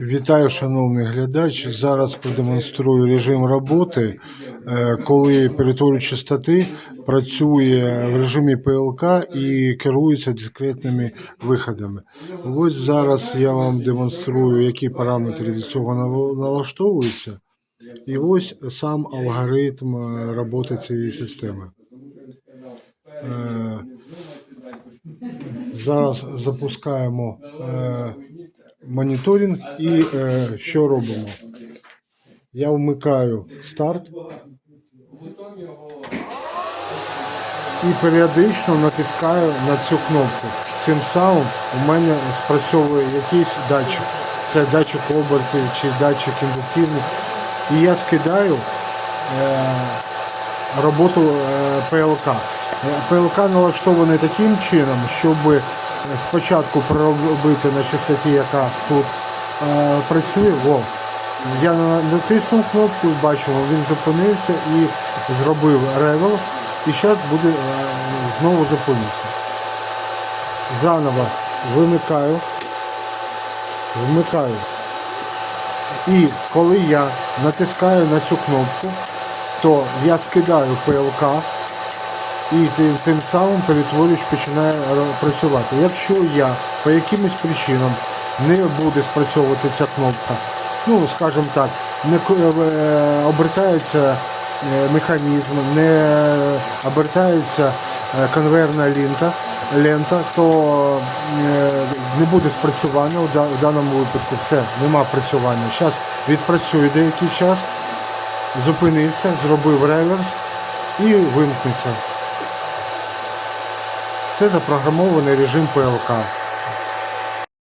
Вітаю, шановний глядач. Зараз продемонструю режим роботи, е, коли перетворювач частоти працює в режимі ПЛК і керується дискретними виходами. Ось зараз я вам демонструю, які параметри до цього налаштовуються. І ось сам алгоритм е, роботи цієї системи. Е, Зараз запускаємо моніторинг і е, що робимо? Я вмикаю старт і періодично натискаю на цю кнопку. Цим самим у мене спрацьовує якийсь датчик. Це датчик обертів чи датчик індуктивний. І я скидаю е, роботу е, ПЛК. Е, ПЛК налаштований таким чином, щоб спочатку проробити на частоті, яка тут е, працює. Во. Я натиснув кнопку, бачимо, він зупинився і зробив реверс. І зараз буде е, знову зупинитися. Заново вимикаю. Вмикаю. І коли я натискаю на цю кнопку, то я скидаю ПЛК і тим, самим перетворювач починає працювати. Якщо я по якимось причинам не буде спрацьовувати ця кнопка, ну скажімо так, не е, обертається е, механізм, не обертається е, конвейерна лента, лента, то не буде спрацювання в даному випадку. Все, нема працювання. Зараз відпрацює деякий час, зупинився, зробив реверс і вимкнеться. Це запрограмований режим ПЛК.